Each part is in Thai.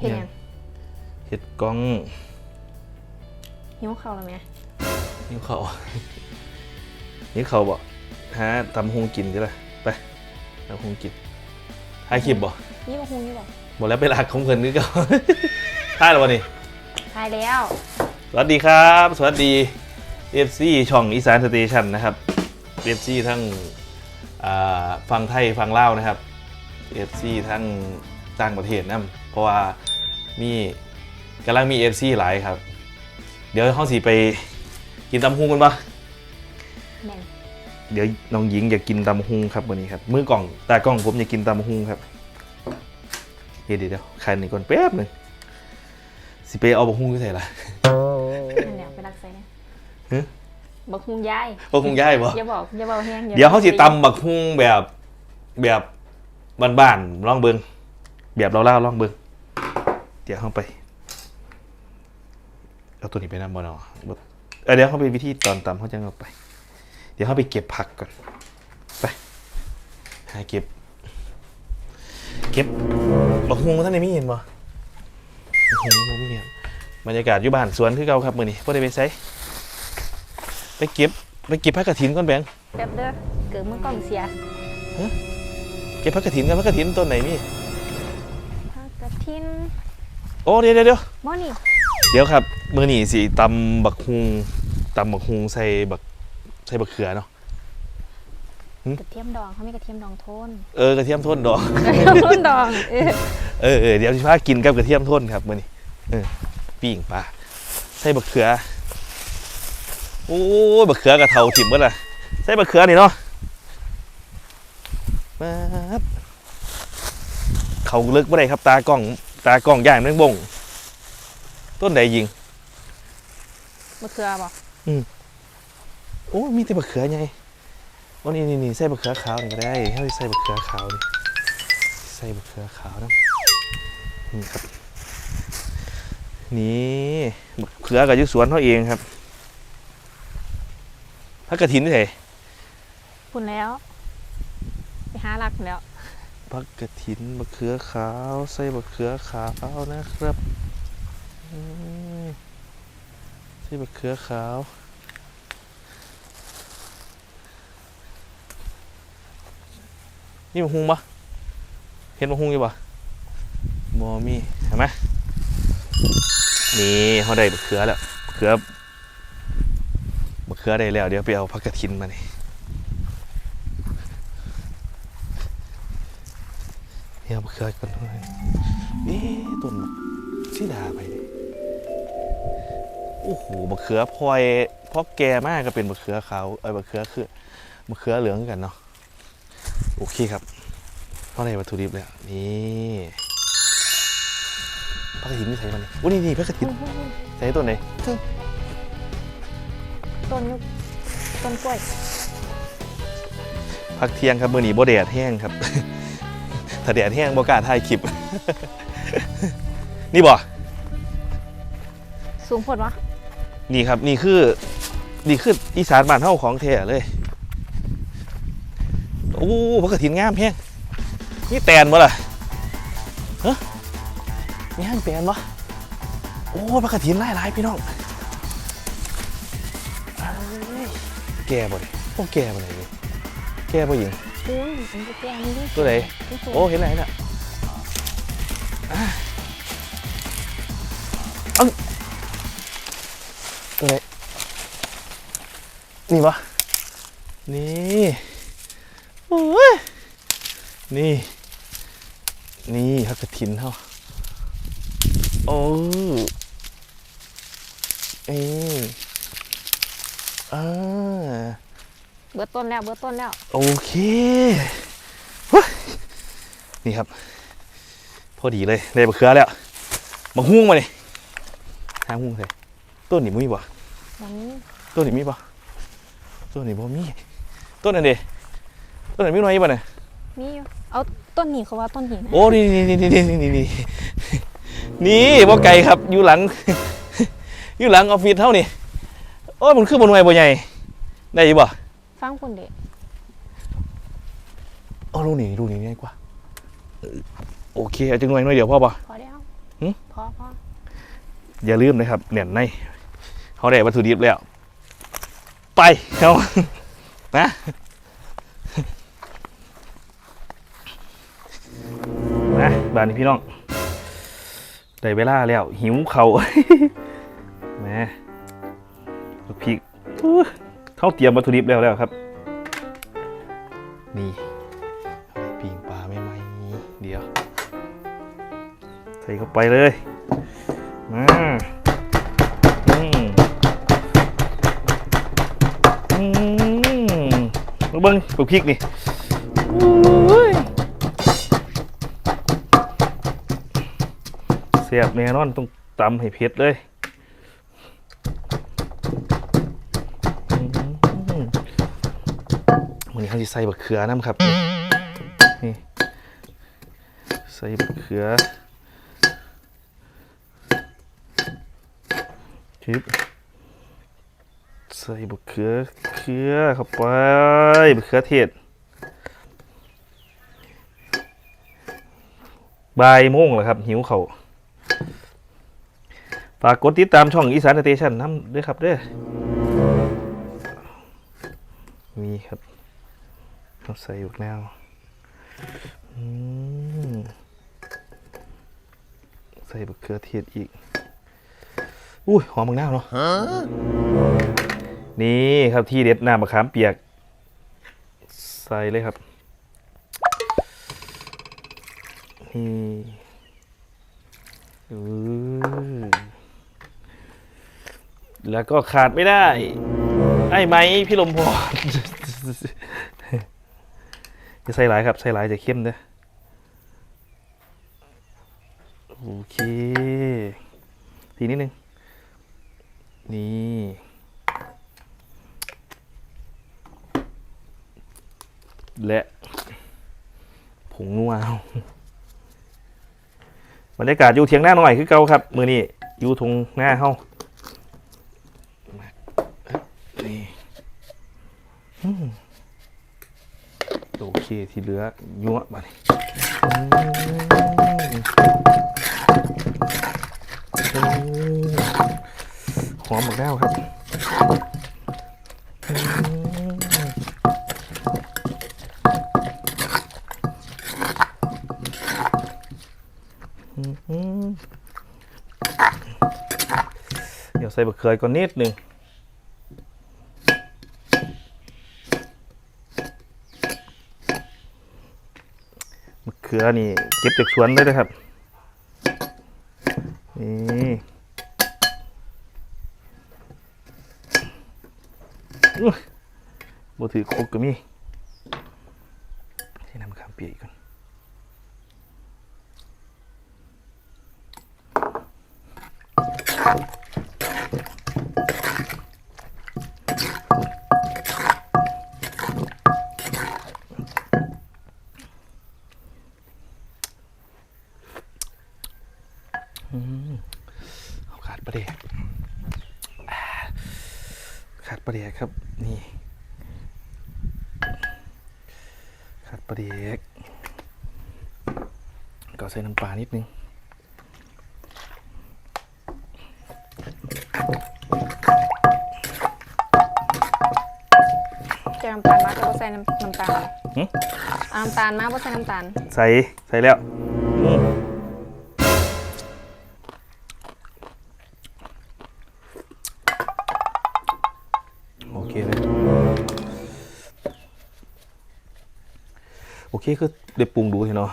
เห็นยังเห็ดกล้องหิวข้าวแล้วไหมนิ้วเขานิ้วเขาบ่หาตำฮงกินดิล่ะไปตำฮงกินถ่ายคลิปบ่นี่ก็คงนี่บอกหมดแล้วไปหลักของเพิ่นนึกเอาถ่ายแล้ววันนี้ทายแล้ว สวัสดีครับ สวัสดี FC ช่องอีสานสเตชันนะครับ FC ทั้งอ่าฟังไทยฟังเล่าวนะครับ FC ทั้ง ต่างประเทศนะเพราะว่ามีกำลังมี FC หลายครับ เดี๋ยวห้องสีไปกินตำฮุงกันปะแม่งเดี๋ยวน้องหญิงอยากกินตำฮุงครับวันนี้ครับมือกล่องตากล้องผมอยากกินตำฮุงครับเดี๋ยวเดี๋ยวเดี๋ยวคันนี้ก่อนแป๊บหนึงสิไปเอาบะฮุงที่ไหนล่ะนั่นแหละไปรักใส่นะฮะบักฮุงยายบะฮุงย่ายบ่อย่าบอกอย่าบอกแห้งอาเดี๋ยวเขาสิตำบักฮุงแบบแบบบ้านๆลองเบิง แบบเราเล่าลองเบิงเดี๋ยวเข้าไป เอาตัวนี้ไปนั่นบ่เนาะบ่เออเดี๋ยวเขาไปวิธีตอนตำเขาจะเอาไป เดี๋ยวเขาไปเก็บผักก่อน ไป หาเก็บ เก็บบักฮุงท่านไหนมีเห็นบ่บักฮุงบ่มีเห็นบรรยากาศอยู่บ้านสวนคือเก่าครับมื้อนี้บ่ได้ไปไสไปเก็บไปเก็บผักกระถินก่อนแบงแป๊บเด้อเกิดมือกล้องเสียเก็บผักกระถินกันผักกระถินต้นไหนมีผักกระ ทินโอ้เดี๋ยวเดี๋ยวเดี๋ยวบ่นี่เดี๋ยวครับมือนี่สิตำบักฮุงตำบักฮุงใส่บักใส่บักเขือเนาะกระเทียมดองเขามีกระเทียมดองโทนเออกระเทียมโทนดอกกระเทียมโทนดองเออเออเออเดี๋ยวสิพากินกับกระเทียมโทนครับมือนี่เออปิ้งปลาใส่บักเขือโอ้ยบักเขือกระเทาถิ่มเมื่อไรใส่บักเขือนี่เนาะมาด เขาเลิกเมื่อไรครับ ตากล้อง ตากล้องย่างแมงบงต้นใดยิงมะเขือบ่โอ้มีแต่บักเขือไงวันนี้นี่นี่ใส่บักเขือขาวนี่ก็ได้ให้ใส่บักเขือขาวนี่ใส่บักเขือขาวนะนี่ครับ นี่บักเขือกับยุสวนเขาเองครับพักกระถินที่ไหนพุ่นแล้ว ไปหารักพุ่นแล้ว พักกระถินบักเขือขาวใส่บักเขือขาวนะครับอืมใส่บักเขือขาวนี่บักฮุงปะเห็นบักฮุงอยู่ปะบอมีเห็นไหมนี่เขาได้บักเขือแล้วบักเขือบักเขือได้แล้ว เดี๋ยวไปเอาพักกระถินมานี่ เดี๋ยวบักเขือกันด้วยนี่ต้นบักชิดาไปดิโอ้โหบักเขือพลอยพอแก่มากก็เป็นบักเขือขาวเอ้ยบักเขือคือบักเขือเหลืองกันเนาะโอเคครับเพราะในวัตถุดิบเลยนี่พักกระถินที่ใส่มันนี่โอ้นี่นี่พักกระถินใส่ตัวไหนต้นยุกต้นกล้วยพักเที่ยงครับมือหนีบ่แดดแห้งครับ ถ้าแดดแห้งบ่กล้าถ่ายคลิป นี่บ่สูงโพดวะนี่ครับนี่คือนี่คืออีสานบ้านเฮาของแท้เลยโอ้พักกระถินงามแห้งนี่แตนบ่ล่ะฮะนี่ห้างแตนบ่โอ้พักกระถินหลายๆพี่น้องเอ้ยแก่บ่ดิโอ้แก่บ่ไหนนี่แก่บ่หญิง คุณมันจะแกงนี่ดิตัวไหนโอ้เห็นอะไรน่ะอะเอังตัวไหนนี่ปะนี่โอ้ยนี่ นี่ฮักกระถินเขาโอ้เอ้อ่า เบิดต้นแล้วเบิดต้นแล้ว โอเคเฮ้ยนี่ครับ พอดีเลยได้มะเขือแล้วมาหุ้งมาเลยหาหุ้งเลยต้นนี้มีบ่วันนี้ต้นนี้มีบ่ต้นนี้บ่มีต้นนั้นเด้ต้นนั้นมีหน่อยบ่เนี่ยมีอยู่เอาต้นนี้เขาว่าต้นหินนะโอ้นี่นี่นี่นี่นี่นี่นี่นี่บ่ไกลครับอยู่หลัง อยู่หลังออฟฟิศเท่านี่โอ้ยมันคือบนหน่วยบ่ใหญ่ได้อยู่บ่ ฟังพุ่นเด็เอาลูกนี่ลูกนี่ง่ายกว่าเออโอเคเอาจังหน่วยหน่อยเดียวพ่อบ่พอแล้วหึ พอพออย่าลืมนะครับแหน่นในเขาได้วัตถุดิบแล้ว ไปเอานะนะบ้านนี้พี่น้องได้เวลาแล้วหิวเขาวแหม่ลูกพริกอู้ เขาเตรียมวัตถุดิบแล้วแล้วครับ นี่เอาไปปิ้งปลาไม่ไหมเดี๋ยว ใส่เข้าไปเลย มาอืมอืมมาเบิ้งปลูกพริกนี่อุ้ยเสียบแน่นอนต้องตำให้เผ็ดเลยันนี้เขาจะใส่บักเขือน้ำครับ นี่ ใส่บักเขือคลิปใส่บะเขือเขือเข้าไปบะเขือเทศบ่ายโมงแล้วครับ หิวเขาฝากกดติดตามช่องอีสานสเตชันน้ำด้วยครับเด้อมีครับ เราใส่อยู่แล้วอืมใส่บะเขือเทศอีก อุ้ยหอมมึงหน้าวเนาะนี่ครับที่เด็ดน้ำมะขามเปียก ใส่เลยครับ นี่อือแล้วก็ขาดไม่ได้ ไอ้ไหมพี่ลมพร จะใส่หลายครับใส่หลายจะเข้มเด้อโอเคทีนิดนึง นี่และผงนัวบรรยากาศอยู่เทียงหน้าหน่อยคือเก่าครับ มือนี้อยู่ทงหน้าเฮานี่ โอเคที่เหลือยั่วมาดิอืมอืมหอมหมดแล้วครับเดี๋ยวใส่บะเขือก่อนนิดหนึ่งมะเขือนี่เก็บจากสวนได้เลยครับนี่อุ๊ยบ่ถือโคกก็มีใช้น้ำขามเปียกกก่อนอืมเอาขาดประเดี๋ยว ขาดปลาเดียกครับ นี่ขาดปลาเดียกก็ใส่น้ำปลานิดนึงแกงน้ำตาลมากก็ใส่น้ำน้ำตาลหึเอาน้ำตาลมากก็ใส่น้ำตาลใส่ใส่แล้วอืมโอเคเลยโอเคคือเดี๋ยวปรุงดูสิเนาะ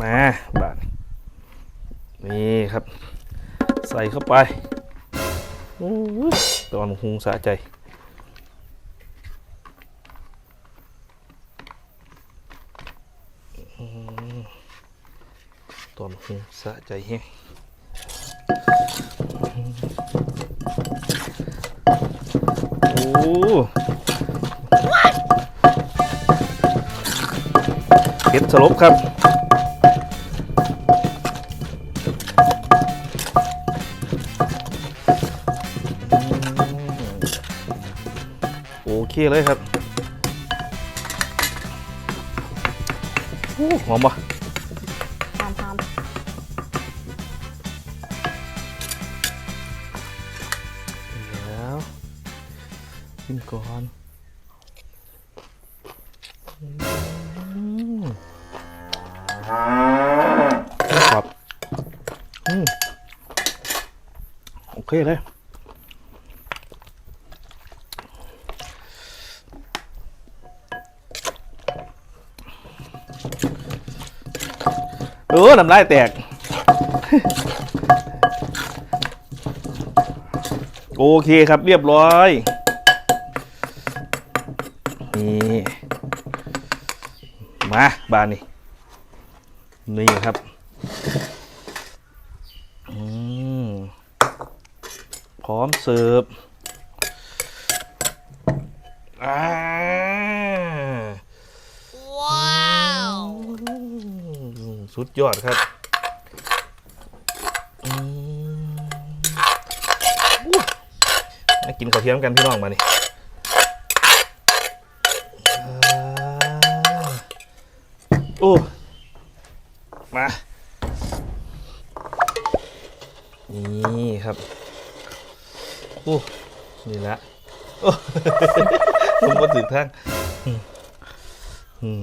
มาบาทนี่ครับ ใส่เข้าไปตอนหุงสะใจตอนหุงสะใจแฮะโอ้เผ็ดสลบครับ เคเลยครับโอ้หอมปะพามพามแล้วกินก่อนอืมครับอืมโอเคเลย น้ำลายแตก โอเคครับเรียบร้อย นี่มาบานนี่นี่ครับพร้อมเสิร์ฟอ่าว้าว สุดยอดครับมากินข้าวเทียมกันพี่น้องมานี่อ่าโอ้ มา นี่ครับ โอ้ นี่ละ โอ้ผมก็ถึงทางอืม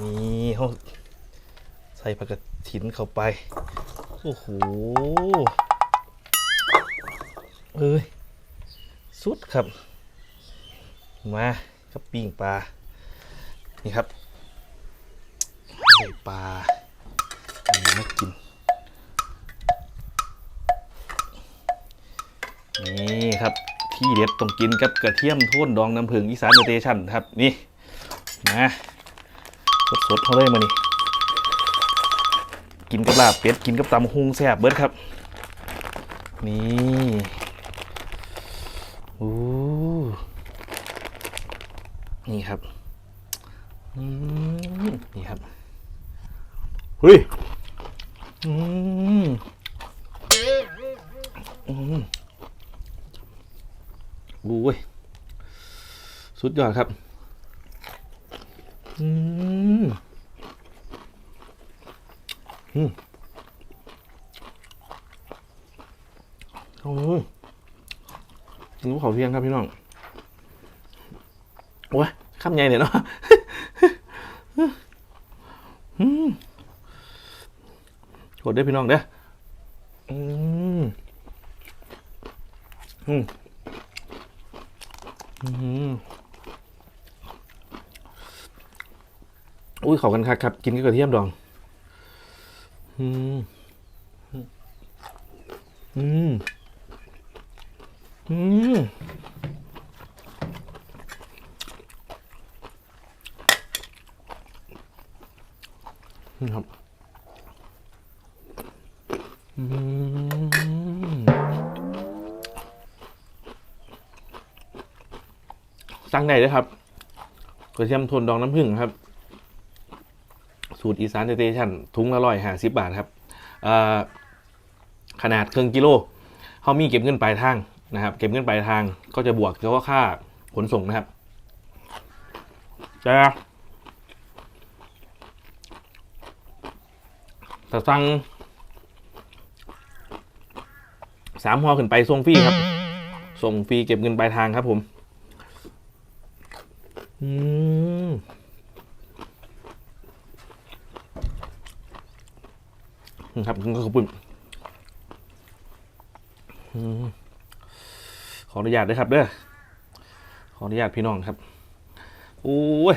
นี่เขาใส่ผักกระถินเข้าไป โอ้โห เอ้ย สุดครับ มากับปิ้งปลา นี่ครับไข่ปลานี่มากิน นี่ครับที่เด็ดต้องกินกับกระเทียมโท่นดองน้ำผึ้งอีสานสเตชันครับ นี่ มา สดๆเขาเลยมานี่กินกับลาบเป็ดกินกับตำฮุงแซ่บเบิดครับ นี่โอ้นี่ครับนี่ครับเฮ้ยอืมอืมโอ้ยสุดยอดครับ อืมอืมโอ้ยกินกับข้าเที่ยงครับพี่น้องโอ้ยคำใหญ่เนี่ยเนาะอืมกดได้พี่น้องเด้ออืมอืมอืม อุ้ยขอกันครับครับ กินกับกระเทียมดอง อืม อืม อืมนี่ครับ อืม สั่งไหนเลยครับกระเทียมทนดองน้ำผึ้งครับ สูตรอีสานสเตชันถุงละร้อยห้าสิบบาทครับขนาดครึ่งกิโลเขามีเก็บเงินปลายทางนะครับ เก็บเงินปลายทางก็จะบวกเฉพาะค่าขนส่งนะครับแต่แต่สั่งสามห่อขึ้นไปส่งฟรีครับ ส่งฟรีเก็บเงินปลายทางครับผม อืม ครับก็ขอบคุณอืมขออนุญาตด้วยครับเด้อขออนุญาตพี่น้องครับโอ้ย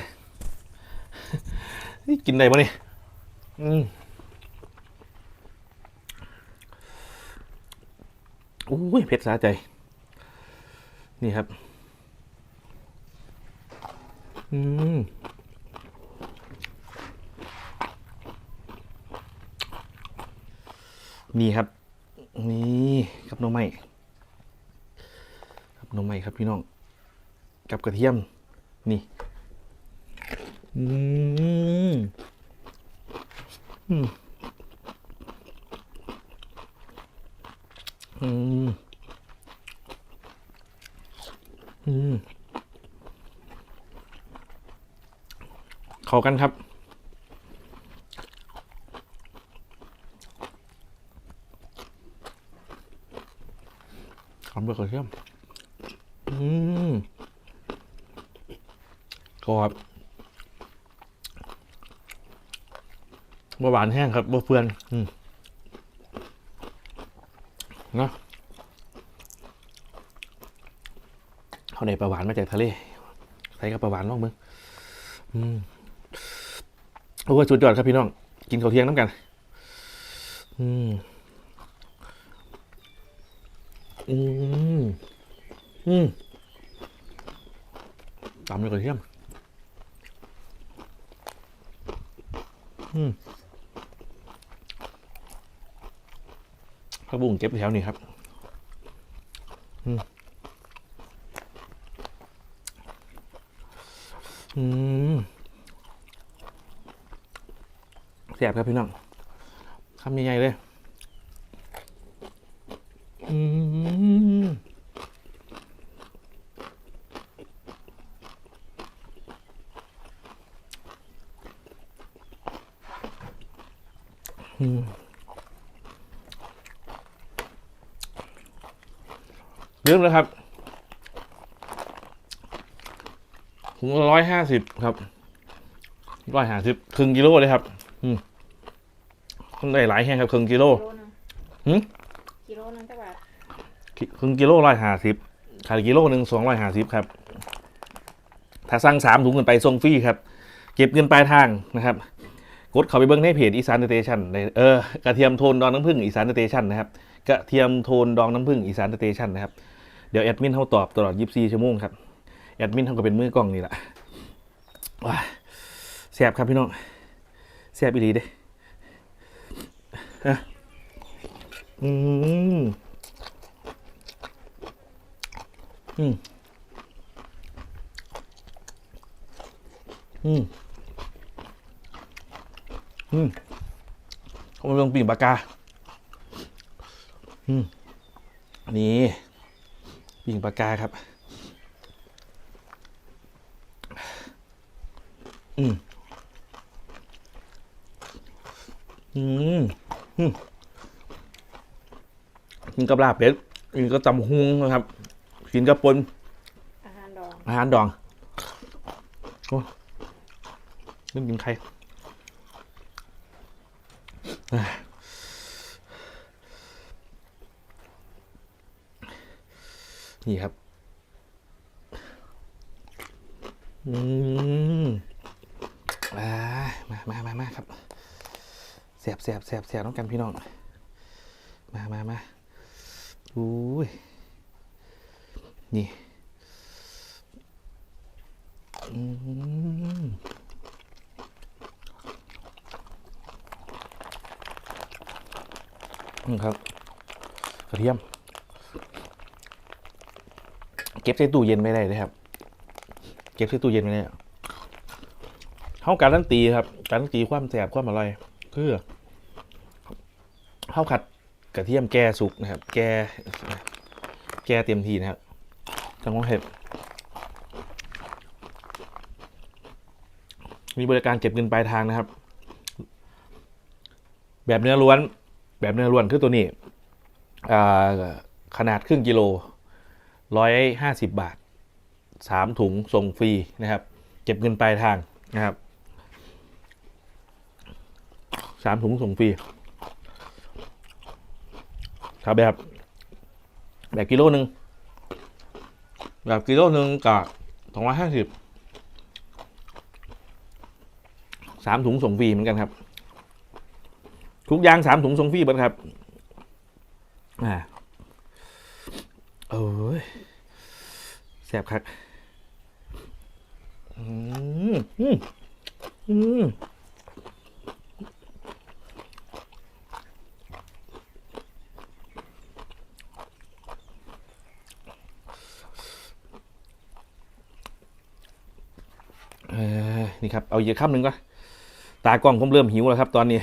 นี่กินได้ปะเนี่ยอืมโอ้ยเผ็ดสาใจ นี่ครับ อืม นี่ครับ นี่กับน้องใหม่กับน้องใหม่ครับพี่น้อง กับกระเทียม นี่ อืมอืมอืมอืมเข้ากันครับ หอม เบอร์กระเทียมอืมกรอบบ่หวานแห้งครับบ่เฟือน อืมเนะเขาได้ปลาหวานมาจากทะเลใส่กับปลาหวานลองมึงอืมโอ้สุดยอดครับพี่น้อง กินข้าวเที่ยงน้ำกัน อืม อืมอืมตำด้วยกระเทียมอืมผักบุ้งเก็บแถวนี้ครับ อืมอืมแสบครับพี่น้องคำใหญ่ๆเลย อืมอืมเรื่องแล้วครับถุงร้อยห้าสิบครับร้อยห้าสิบครึ่งกิโลเลยครับ อืมคนได้หลายแห่งครับครึ่งกิโลกิโลนึงหืม กิโลนึงจักบาท ครึ่งกิโลร้อยห้าสิบขายกิโลหนึ่งสองร้อยห้าสิบครับ ถ้าสั่งสามถุงเงินไปส่งฟรีครับ เก็บเงินปลายทางนะครับกดเข้าไปเบิ้งในเพจอีสานสเตชันเออกระเทียมโทนดองน้ำผึ้งอีสานสเตชันนะครับกระเทียมโทนดองน้ำผึ้งอีสานสเตชันนะครับเดี๋ยวแอดมินเขาตอบตลอด 24 ชั่วโมงครับแอดมินเขาก็เป็นมือกล้องนี่แหละว้าแสบครับพี่น้องแสบอีหลีเด้อะอืม อืมอืมอืมเขามาลงปีกปากกา อืมนี่ปีกปากกาครับ อืมอืมอืมกินกับลาบเป็ดกินกับตำฮุงนะครับ กินกับปนอาหารดองอาหารดองโอ้เรื่องกินใครอะนี่ครับ อืมอ่ามามามามาครับแสบแสบแสบแสบต้องกันพี่น้อง มามามาอุ้ย นี่นี่ครับกระเทียม เก็บใส่ตู้เย็นไม่ได้เลยครับ เก็บใส่ตู้เย็นไม่ได้เข้าการันตีครับการันตีความแสบความอร่อยคือเข้าขัดกระเทียมแก่สุกนะครับ แก่แก่เต็มทีนะครับ จังหวะเห็ดมีบริการเก็บเงินปลายทางนะครับ แบบเนื้อล้วน แบบเนื้อล้วนคือตัวนี้ขนาดครึ่งกิโลร้อยห้าสิบบาทสามถุงส่งฟรีนะครับ เก็บเงินปลายทางนะครับสามถุงส่งฟรีถ้าแบบแบบกิโลหนึ่ง แบบกิโลหนึ่งกับสองร้อยห้าสิบสามถุงส่งฟรีเหมือนกันครับ ทุกอย่างสามถุงส่งฟรีเบิดครับ อ่าโอ้ยแซ่บครับอืมอืมอืม นี่ครับ เอาเยอีกคำหนึ่งก่อนตากล้องผมเริ่มหิวแล้วครับ ตอนนี้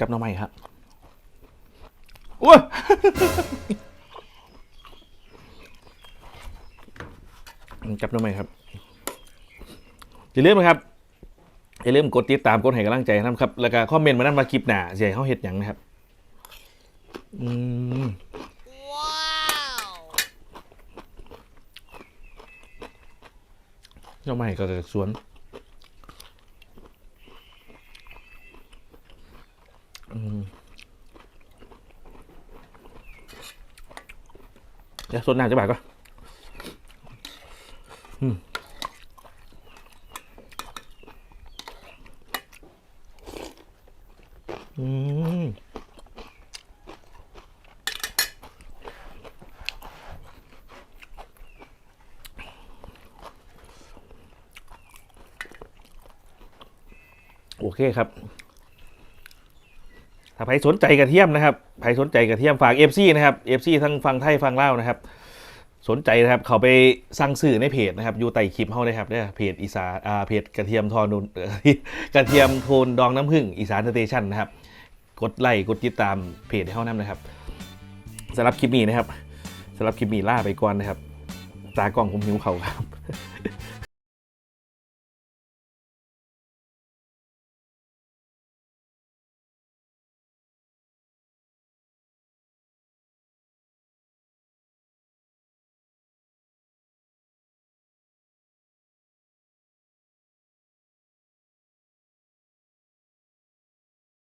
กับน้องใหม่ครับอ้วกับน้องใหม่ครับอย่าลืมนะครับ ลืมกดติดตามกดให้กำลังใจนะครับ แล้วก็คอมเมนต์มานั่นมาคลิปหน้าเสียเขาเห็ดหยังนะครับ อืมหน้อใหม่ก็จากสวน อืมเดี๋ยวสดน้ำจะบาดก่อนอืมอืมโอเคครับถ้าใครสนใจกระเทียมนะครับใครสนใจกระเทียมฝากเอฟซีนะครับเอฟซีทั้งฟังไทยฟังเล่านะครับ สนใจนะครับเขาไปสั่งซื้อในเพจนะครับอยู่ใต้คลิปเขาเลยครับเนี่ยเพจอีสานอ่าเพจกระเทียมทอนนกระเทียมโทนดองน้ำผึ้งอีสานสเตชันนะครับ กดไลค์กดติดตามเพจให้เขานำนะครับสำหรับคลิปนี้นะครับสำหรับคลิปนี้ล่าไปก่อนนะครับตากล้องผมหิวเขาครับ